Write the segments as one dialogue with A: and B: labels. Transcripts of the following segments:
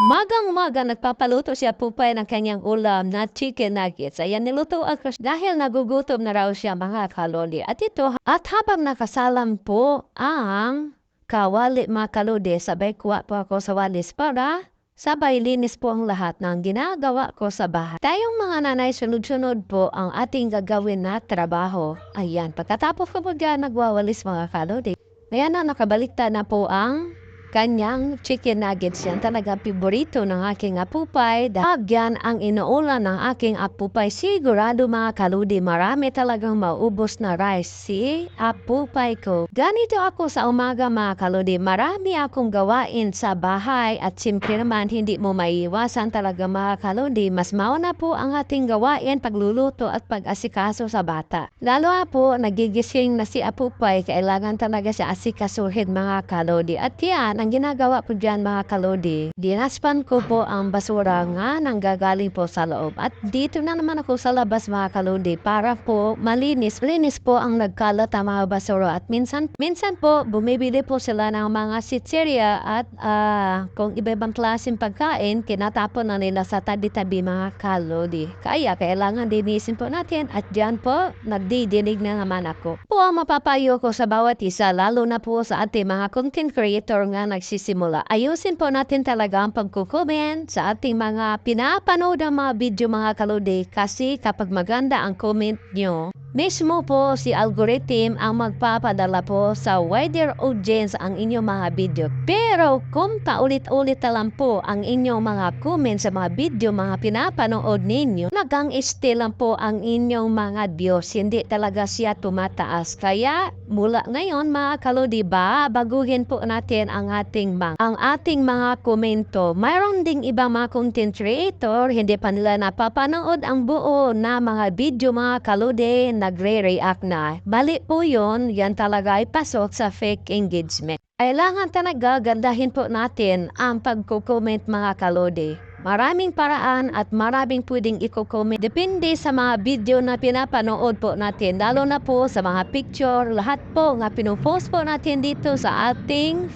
A: Magang-maga nagpapaluto siya pupay ng kanyang ulam na chicken nuggets. Ayan, niluto ako dahil nagugutom na raw siya mga kalodi. At ito, at habang nakasalam po ang kawali mga kalodi, sabay kuha po ako sa walis para sabay linis po ang lahat ng ginagawa ko sa bahay. Tayong mga nanay, sunod-sunod po ang ating gagawin na trabaho. Ayan, pagkatapos ko po dyan nagwawalis mga kalodi. Ayan na, nakabaliktad na po ang kanyang chicken nuggets yan talaga piborito ng aking apupay. Dahil ang inuulan ng aking apupay. Sigurado mga kaludi, marami talagang maubos na rice si apupay ko. Ganito ako sa umaga mga kaludi. Marami akong gawain sa bahay at simpre naman hindi mo maiiwasan talaga mga kaludi. Mas mauna po ang ating gawain pagluluto at pag-asikaso sa bata. Lalo po, nagigising na si apupay. Kailangan talaga siya asikasuhin mga kaludi. At yan, ang ginagawa ko dyan mga kalodi, dinaspan ko po ang basura nga nang gagaling po sa loob. At dito na naman ako sa labas mga kalodi para po malinis. Linis po ang nagkalat ang mga basura. At minsan, minsan po bumibili po sila ng mga sitseria at ah, kung iba-ibang klaseng pagkain, kinatapon na nila sa tabi-tabi mga kalodi. Kaya kailangan dinisin po natin at dyan po nagdidinig na naman ako. Po ang mapapayo ko sa bawat isa, lalo na po sa ating mga content creator nga nagsisimula. Ayusin po natin talaga ang pagkukomment sa ating mga pinapanood ng mga video mga kalodi kasi kapag maganda ang comment nyo, mismo po si algorithm ang magpapadala po sa wider audience ang inyong mga video. Pero kung paulit-ulit na lang po ang inyong mga comment sa mga video, mga pinapanood ninyo, nagang still lang po ang inyong mga views. Hindi talaga siya tumataas. Kaya mula ngayon mga kalodi ba, baguhin po natin ang ating mga, ang ating mga komento. Mayroon ding ibang mga content creator, hindi pa nila napapanood ang buo na mga video mga kalodi, nagre-react na. Mali po yun, yan talaga ay pasok sa fake engagement. Kailangan talaga gandahin po natin ang pagko-comment mga kalodi. Maraming paraan at maraming pwedeng i-comment. Depende sa mga video na pinapanood po natin. Lalo na po sa mga picture. Lahat po nga pinupost po natin dito sa ating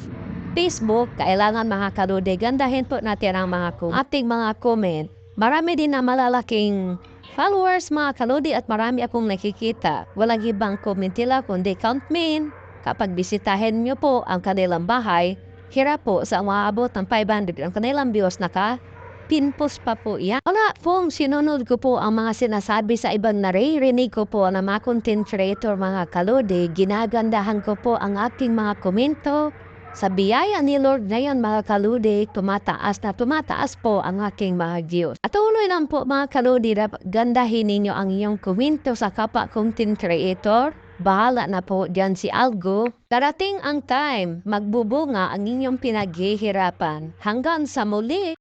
A: Facebook. Kailangan mga kalodi, gandahin po natin ang mga ating mga comment. Marami din na malalaking followers mga kalodi at marami akong nakikita. Walang ibang comment nila kundi count min. Kapag bisitahin nyo po ang kanilang bahay, hirap po sa umaabot ng 500 ang kanilang views naka pinpost pa po yan. Wala pong sinunod ko po ang mga sinasabi sa ibang naririnig ko po na mga content creator mga kalodi. Ginagandahan ko po ang aking mga komento. Sa biyaya ni Lord ngayon mga kaludi, tumataas na tumataas po ang aking mga views. At tuloy lang po mga kaludi, gandahin ninyo ang inyong komento sa kapwa content creator. Bahala na po dyan si Algo. Darating ang time, magbubunga ang inyong pinaghihirapan. Hanggang sa muli!